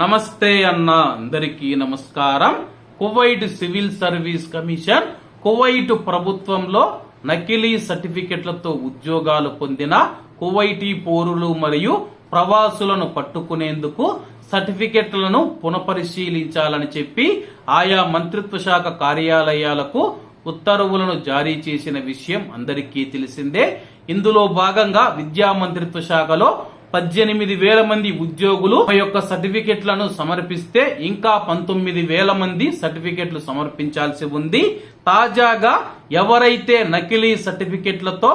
నమస్తే అన్న అందరికీ నమస్కారం. Kuwait civil service commission Kuwait ప్రభుత్వంలో నకిలీ సర్టిఫికెట్లతో ఉద్యోగాలు పొందిన కువైటీ పౌరులు మరియు ప్రవాసులను పట్టుకునేందుకు సర్టిఫికెట్లను పునఃపరిశీలించాలని చెప్పి ఆయా మంత్రిత్వ శాఖ కార్యాలయాలకు ఉత్తర్వులను జారీ చేసిన విషయం అందరికీ తెలిసిందే. ఇందులో భాగంగా విద్యా మంత్రిత్వ శాఖలో పద్దెనిమిది వేల మంది ఉద్యోగులు ఆ యొక్క సర్టిఫికెట్లను సమర్పిస్తే ఇంకా పంతొమ్మిది వేల మంది సర్టిఫికెట్లు సమర్పించాల్సి ఉంది. తాజాగా ఎవరైతే నకిలీ సర్టిఫికెట్లతో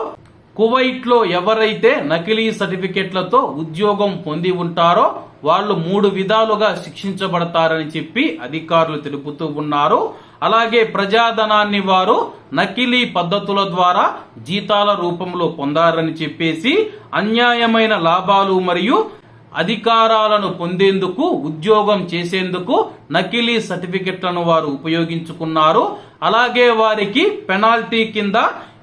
కువైట్లో ఎవరైతే నకిలీ సర్టిఫికెట్లతో ఉద్యోగం పొంది ఉంటారో వాళ్ళు మూడు విధాలుగా శిక్షించబడతారని చెప్పి అధికారులు తెలుపుతూ ఉన్నారు. అలాగే ప్రజాధనాన్ని వారు నకిలీ పద్ధతుల ద్వారా జీతాల రూపంలో పొందారని చెప్పేసి అన్యాయమైన లాభాలు మరియు అధికారాలను పొందేందుకు ఉద్యోగం చేసేందుకు నకిలీ సర్టిఫికెట్లను వారు ఉపయోగించుకున్నారు. అలాగే వారికి పెనాల్టీ కింద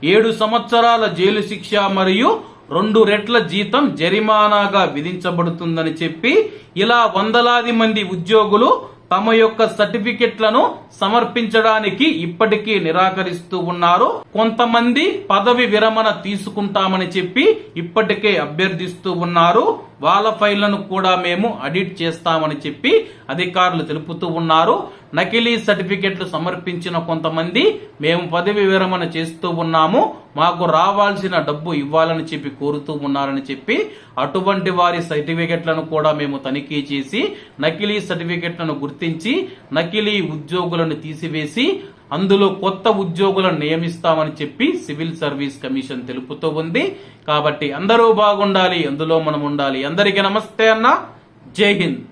ఏడు సంవత్సరాల జైలు శిక్ష మరియు రెండు రెట్ల జీతం జరిమానాగా విధించబడుతుందని చెప్పి ఇలా వందలాది మంది ఉద్యోగులు తమ యొక్క సర్టిఫికెట్లను సమర్పించడానికి ఇప్పటికీ నిరాకరిస్తూ ఉన్నారు. కొంతమంది పదవి విరమణ తీసుకుంటామని చెప్పి ఇప్పటికే అభ్యర్థిస్తూ ఉన్నారు. వాళ్ళ ఫైళ్ళను కూడా మేము అడిట్ చేస్తామని చెప్పి అధికారులు తెలుపుతూ ఉన్నారు. నకిలీ సర్టిఫికెట్లు సమర్పించిన కొంతమంది మేము పదవి విరమణ చేస్తూ ఉన్నాము. మాకు రావాల్సిన డబ్బు ఇవ్వాలని చెప్పి కోరుతూ ఉన్నారని చెప్పి అటువంటి వారి సర్టిఫికెట్లను కూడా మేము తనిఖీ చేసి నకిలీ సర్టిఫికెట్లను గుర్తించి నకిలీ ఉద్యోగులను తీసివేసి అందులో కొత్త ఉద్యోగులను నియమిస్తామని చెప్పి సివిల్ సర్వీస్ కమిషన్ తెలుపుతూ ఉంది. కాబట్టి అందరూ బాగుండాలి అందులో మనం ఉండాలి. అందరికీ నమస్తే అన్న. జై హింద్.